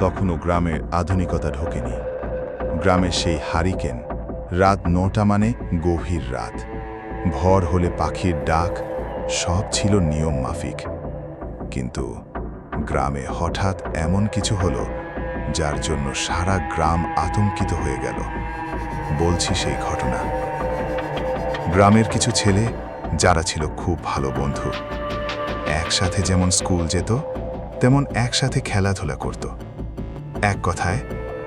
তখনও গ্রামে আধুনিকতা ঢোকেনি। গ্রামের সেই হারিকেন, রাত নটা মানে গভীর রাত। ভর হলে পাখির ডাক, সব ছিল নিয়ম মাফিক। কিন্তু গ্রামে হঠাৎ এমন কিছু হলো, যার জন্য সারা গ্রাম আতঙ্কিত হয়ে গেল। বলছি সেই ঘটনা। গ্রামের কিছু ছেলে, যারা ছিল খুব ভালো বন্ধু, একসাথে যেমন স্কুল যেত, তেমন একসাথে খেলাধুলা করত। এক কথায়,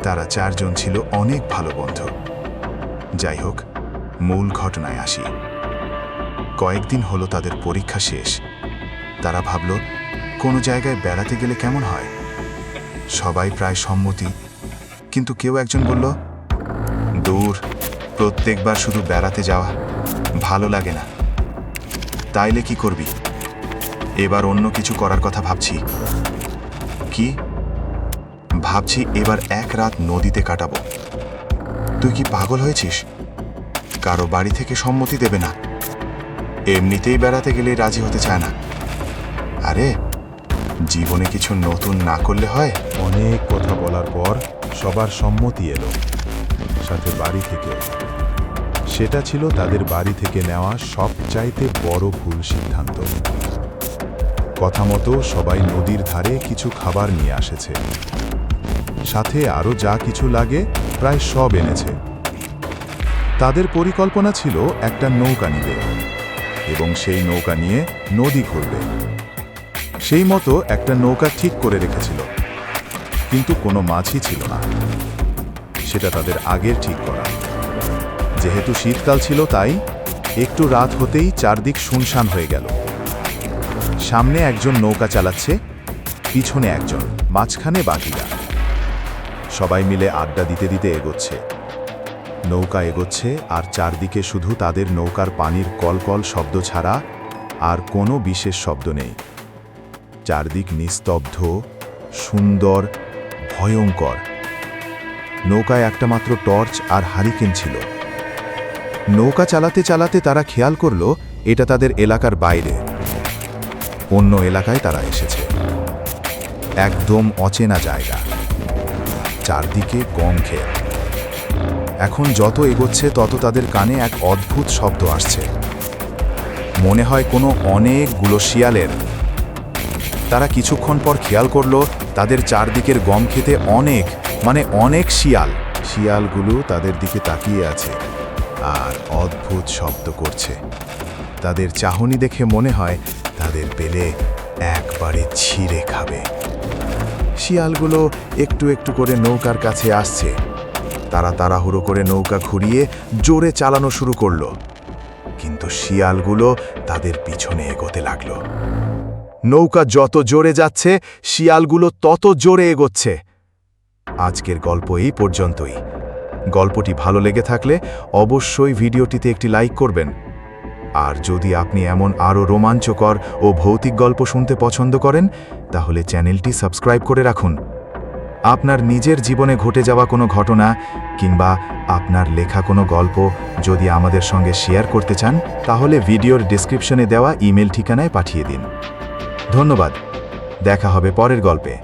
তারা চারজন ছিল অনেক ভালো বন্ধু। যাই হোক মূল ঘটনায় আসি। কয়েকদিন হলো তাদের পরীক্ষা শেষ। তারা ভাবল, কোনো জায়গায় বেড়াতে গেলে কেমন হয়? সবাই প্রায় সম্মতি, কিন্তু কেউ একজন বলল, দূর, প্রত্যেকবার শুধু বেড়াতে যাওয়া ভালো লাগে না। তাইলে কি করবি? এবার অন্য কিছু করার কথা ভাবছি। কি? ভাবছি এবার এক রাত নদীতে কাটাবো। তুই কি পাগল হয়েছিস? কারও বাড়ি থেকে সম্মতি দেবে না। এমনিতেই বেড়াতে গেলেই রাজি হতে চায় না। আরে, জীবনে কিছু নতুন না করলে হয়? অনেক কথা বলার পর সবার সম্মতি এলো। সাথে বাড়ি থেকে। সেটা ছিল তাদের বাড়ি থেকে নেওয়া সবচাইতে বড় ভুল সিদ্ধান্ত। কথা মতো সবাই নদীর ধারে কিছু খাবার নিয়ে আসেছে। সাথে আরও যা কিছু লাগে, প্রায় সব এনেছে। তাদের পরিকল্পনা ছিল একটা নৌকা নিবে এবং সেই নৌকা নিয়ে নদী ঘুরবে সেই মতো একটা নৌকা ঠিক করে রেখেছিল। কিন্তু কোনো মাছই ছিল না। সেটা তাদের আগের ঠিক করা। যেহেতু শীতকাল ছিল তাই একটু রাত হতেই চারদিক শুনশান হয়ে গেল। সামনে একজন নৌকা চালাচ্ছে, পিছনে একজন, মাঝখানে বাকিরা। সবাই মিলে আড্ডা দিতে দিতে এগোচ্ছে। নৌকা এগোচ্ছে আর চারদিকে শুধু তাদের নৌকার পানির কলকল শব্দ ছাড়া আর কোনো বিশেষ শব্দ নেই। চারদিক নিস্তব্ধ, সুন্দর, ভয়ঙ্কর। নৌকায় একটা মাত্র টর্চ আর হারিকেন ছিল। নৌকা চালাতে চালাতে তারা খেয়াল করল, এটা তাদের এলাকার বাইরে। অন্য এলাকায় তারা এসেছে। একদম অচেনা জায়গা। চারদিকে গম ক্ষেত এখন যত এগোচ্ছে, তত তাদের কানে এক অদ্ভুত শব্দ আসছে। মনে হয় কোনো অনেকগুলো শিয়ালের। তারা কিছুক্ষণ পর খেয়াল করল, তাদের চারদিকের গম খেতে অনেক মানে অনেক শিয়াল। শিয়ালগুলো তাদের দিকে তাকিয়ে আছে আর অদ্ভুত শব্দ করছে। তাদের চাহনি দেখে মনে হয় তাদের পেলে একবারে ছিঁড়ে খাবে। শিয়ালগুলো একটু একটু করে নৌকার কাছে আসছে। তারা তাড়াহুড়ো করে নৌকা ঘুরিয়ে জোরে চালানো শুরু করল। কিন্তু শিয়ালগুলো তাদের পিছনে এগোতে লাগল। নৌকা যত জোরে যাচ্ছে, শিয়ালগুলো তত জোরে এগোচ্ছে। আজকের গল্প এই পর্যন্তই। গল্পটি ভালো লেগে থাকলে অবশ্যই ভিডিওটিতে একটি লাইক করবেন। আর যদি আপনি এমন আরও রোমাঞ্চকর ও ভৌতিক গল্প শুনতে পছন্দ করেন, তাহলে চ্যানেলটি সাবস্ক্রাইব করে রাখুন। আপনার নিজের জীবনে ঘটে যাওয়া কোনো ঘটনা কিংবা আপনার লেখা কোনো গল্প যদি আমাদের সঙ্গে শেয়ার করতে চান, তাহলে ভিডিওর ডিসক্রিপশনে দেওয়া ইমেল ঠিকানায় পাঠিয়ে দিন। ধন্যবাদ। দেখা হবে পরের গল্পে।